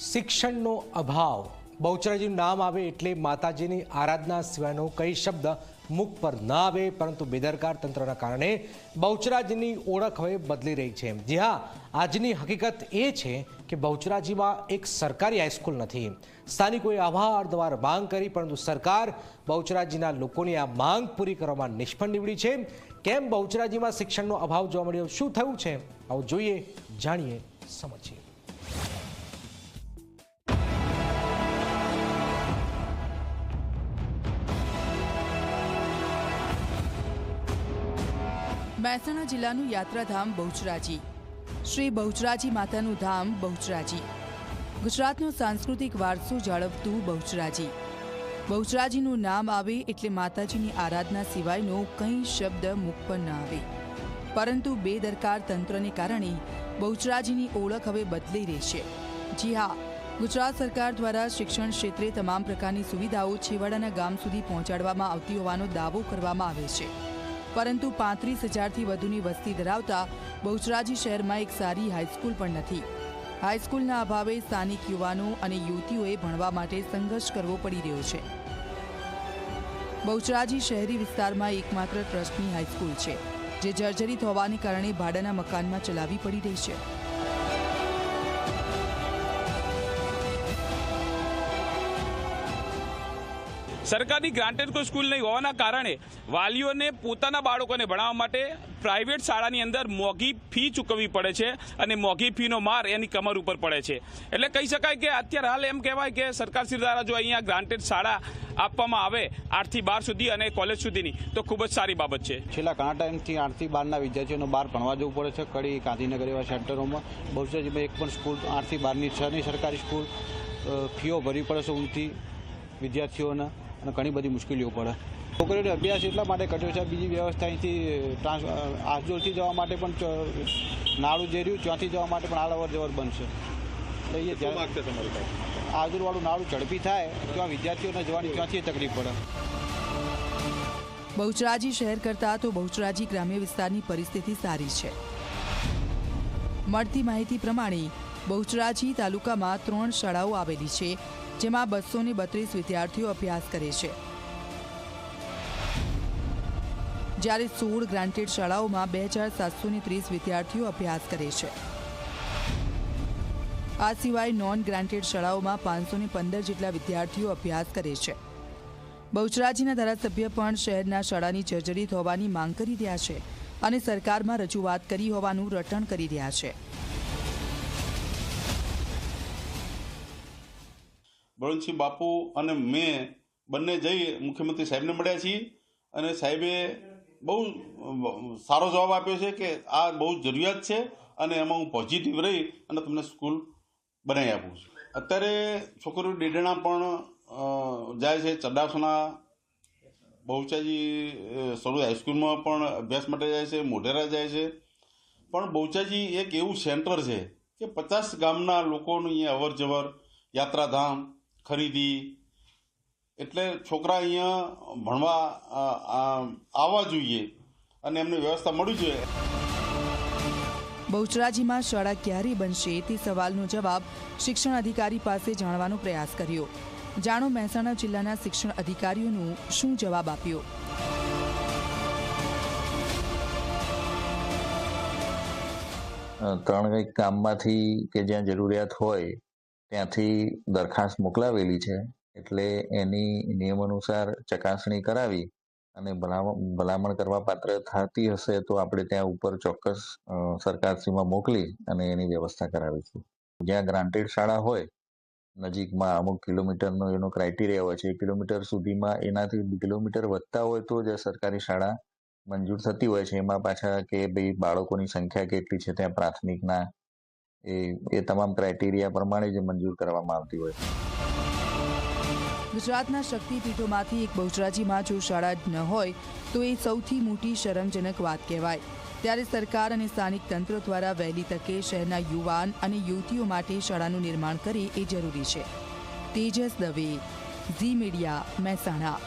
શિક્ષણનો અભાવ. બહુચરાજીનું નામ આવે એટલે માતાજીની આરાધના સિવાયનો કઈ શબ્દ મુખ પર ન આવે, પરંતુ બેદરકાર તંત્રના કારણે બહુચરાજીની ઓળખ હવે બદલી રહી છે. જી હા, આજની હકીકત એ છે કે બહુચરાજીમાં એક સરકારી હાઈસ્કૂલ નથી. સ્થાનિકોએ અવારનવાર માંગ કરી, પરંતુ સરકાર બહુચરાજીના લોકોની આ માંગ પૂરી કરવામાં નિષ્ફળ નીવડી છે. કેમ બહુચરાજીમાં શિક્ષણનો અભાવ જોવા મળ્યો? શું થયું છે? આવું જોઈએ, જાણીએ, સમજીએ. મહેસાણા જિલ્લાનું યાત્રાધામ બહુચરાજી. શ્રી બહુચરાજી માતાનું ધામ બહુચરાજી. ગુજરાતનો સાંસ્કૃતિક વારસો જાળવતું બહુચરાજી. બહુચરાજીનું નામ આવે એટલે માતાજીની આરાધના સિવાયનો કંઈ શબ્દ મુખ પર ન આવે. પરંતુ બેદરકાર તંત્રને કારણે બહુચરાજીની ઓળખ હવે બદલી રહી છે. જી હા, ગુજરાત સરકાર દ્વારા શિક્ષણ ક્ષેત્રે તમામ પ્રકારની સુવિધાઓ છેવાડાના ગામ સુધી પહોંચાડવામાં આવતી હોવાનો દાવો કરવામાં આવે છે. પરંતુ પાંત્રીસ હજારથી વધુની વસ્તી ધરાવતા બહુચરાજી શહેરમાં એક સારી હાઈસ્કૂલ પણ નથી. હાઈસ્કૂલના અભાવે સ્થાનિક યુવાનો અને યુવતીઓએ ભણવા માટે સંઘર્ષ કરવો પડી રહ્યો છે. બહુચરાજી શહેરી વિસ્તારમાં એકમાત્ર ટ્રસ્ટની હાઈસ્કૂલ છે, જે જર્જરિત હોવાને કારણે ભાડાના મકાનમાં ચલાવી પડી રહી છે. સરકારની ગ્રાન્ટેડ કોઈ સ્કૂલ નહીં હોવાના કારણે વાલીઓને પોતાના બાળકોને ભણાવવા માટે પ્રાઇવેટ શાળાની અંદર મોંઘી ફી ચૂકવવી પડે છે અને મોંઘી ફીનો માર એની કમર ઉપર પડે છે. એટલે કહી શકાય કે અત્યારે હાલ એમ કહેવાય કે સરકારશ્રી દ્વારા જો અહીંયા ગ્રાન્ટેડ શાળા આપવામાં આવે આઠથી બાર સુધી અને કોલેજ સુધીની, તો ખૂબ જ સારી બાબત છે. છેલ્લા ઘણા ટાઈમથી આઠથી બારના વિદ્યાર્થીઓને બહાર ભણવા જવું પડે છે. કડી, ગાંધીનગર એવા સેન્ટરોમાં બહુચરાજીમાં એક પણ સ્કૂલ, આઠથી બારની છે નહીં સરકારી સ્કૂલ ફીઓ ભરવી પડે છે ઊંઘથી વિદ્યાર્થીઓને. અને ઘણી બધી મુશ્કેલીઓ પડે. છોકરીઓને અભ્યાસ એટલા માટે કર્યો છે બીજી વ્યવસ્થા અહીંથી ટ્રાન્સ આજોલથી જવા માટે પણ નાળું જે રહ્યું ત્યાંથી જવા માટે પણ અવર જવર બનશે. એટલે એ ધ્યાન- આજુરવાળું નાળું ઝડપી થાય ત્યાં વિદ્યાર્થીઓને જવાની ત્યાંથી તકલીફ પડે. બહુચરાજી શહેર કરતાં તો બહુચરાજી ગ્રામ્ય વિસ્તારની પરિસ્થિતિ સારી છે. મળતી માહિતી પ્રમાણે બહુચરાજી તાલુકામાં ત્રણ શાળાઓ આવેલી છે જેમાં બસો ને બત્રીસ વિદ્યાર્થીઓ અભ્યાસ કરે છે. જ્યારે સોળ ગ્રાન્ટેડ શાળાઓમાં બે હજાર સાતસો ને ત્રીસ વિદ્યાર્થીઓ અભ્યાસ કરે છે. આ સિવાય નોન ગ્રાન્ટેડ શાળાઓમાં પાંચસો ને પંદર જેટલા વિદ્યાર્થીઓ અભ્યાસ કરે છે. બહુચરાજીના ધારાસભ્ય પણ શહેરના શાળાની જર્જરિત હોવાની માંગ કરી રહ્યા છે અને સરકારમાં રજૂઆત કરી હોવાનું રટણ કરી રહ્યા છે. બળવંતસિંહ બાપુ અને મેં બંને જઈ મુખ્યમંત્રી સાહેબને મળ્યા છીએ અને સાહેબે બહુ સારો જવાબ આપ્યો છે કે આ બહુ જરૂરિયાત છે અને એમાં હું પોઝિટિવ રહી અને તમને સ્કૂલ બનાવી આપું છું. અત્યારે છોકરીઓ ડેડણા પણ જાય છે ચડાસણા બહુચાજી સરોજ હાઈસ્કૂલમાં પણ અભ્યાસ માટે જાય છે, મોઢેરા જાય છે. પણ બહુચાજી એક એવું સેન્ટર છે કે પચાસ ગામના લોકોનું અહીંયા અવર જવર યાત્રાધામ ખરીદી. એટલે છોકરા અહીંયા ભણવા આવવા જોઈએ અને એમને વ્યવસ્થા મળવી જોઈએ. બહુચરાજીમાં શાળા ક્યારે બનશે તે સવાલનો જવાબ શિક્ષણ અધિકારી પાસે જાણવાનો પ્રયાસ કર્યો. જાણો મહેસાણા જિલ્લાના શિક્ષણ અધિકારીઓનું શું જવાબ આપ્યો? ત્રણ કંઈક કામમાંથી કે જ્યાં જરૂરિયાત હોય ત્યાંથી દરખાસ્ત મોકલાવેલી છે. એટલે એની નિયમ અનુસાર ચકાસણી કરાવી અને ભલામણ કરવા પાત્ર થતી હશે તો આપણે ત્યાં ઉપર ચોક્કસ સરકારશ્રીમાં મોકલી અને એની વ્યવસ્થા કરાવીશું. જ્યાં ગ્રાન્ટેડ શાળા હોય, નજીકમાં અમુક કિલોમીટરનો એનો ક્રાઇટેરિયા હોય છે. કિલોમીટર સુધીમાં એનાથી કિલોમીટર વધતા હોય તો જ સરકારી શાળા મંજૂર થતી હોય છે. એમાં પાછા કે ભાઈ બાળકોની સંખ્યા કેટલી છે, ત્યાં પ્રાથમિકના એ એ તમામ ક્રાઇટેરિયા પ્રમાણે જ મંજૂર કરવામાં આવતી હોય. ગુજરાતના શક્તિપીઠોમાંથી એક બહુચરાજીમાં જો શાળા ન હોય, તો એ સૌથી મોટી શરમજનક વાત કહેવાય. ત્યારે સરકાર અને સ્થાનિક તંત્ર દ્વારા વહેલી તકે શહેરના યુવાન અને યુવતીઓ માટે શાળાનું નિર્માણ કરે એ જરૂરી છે. Tejas Dave, Zee Media, Mehsana.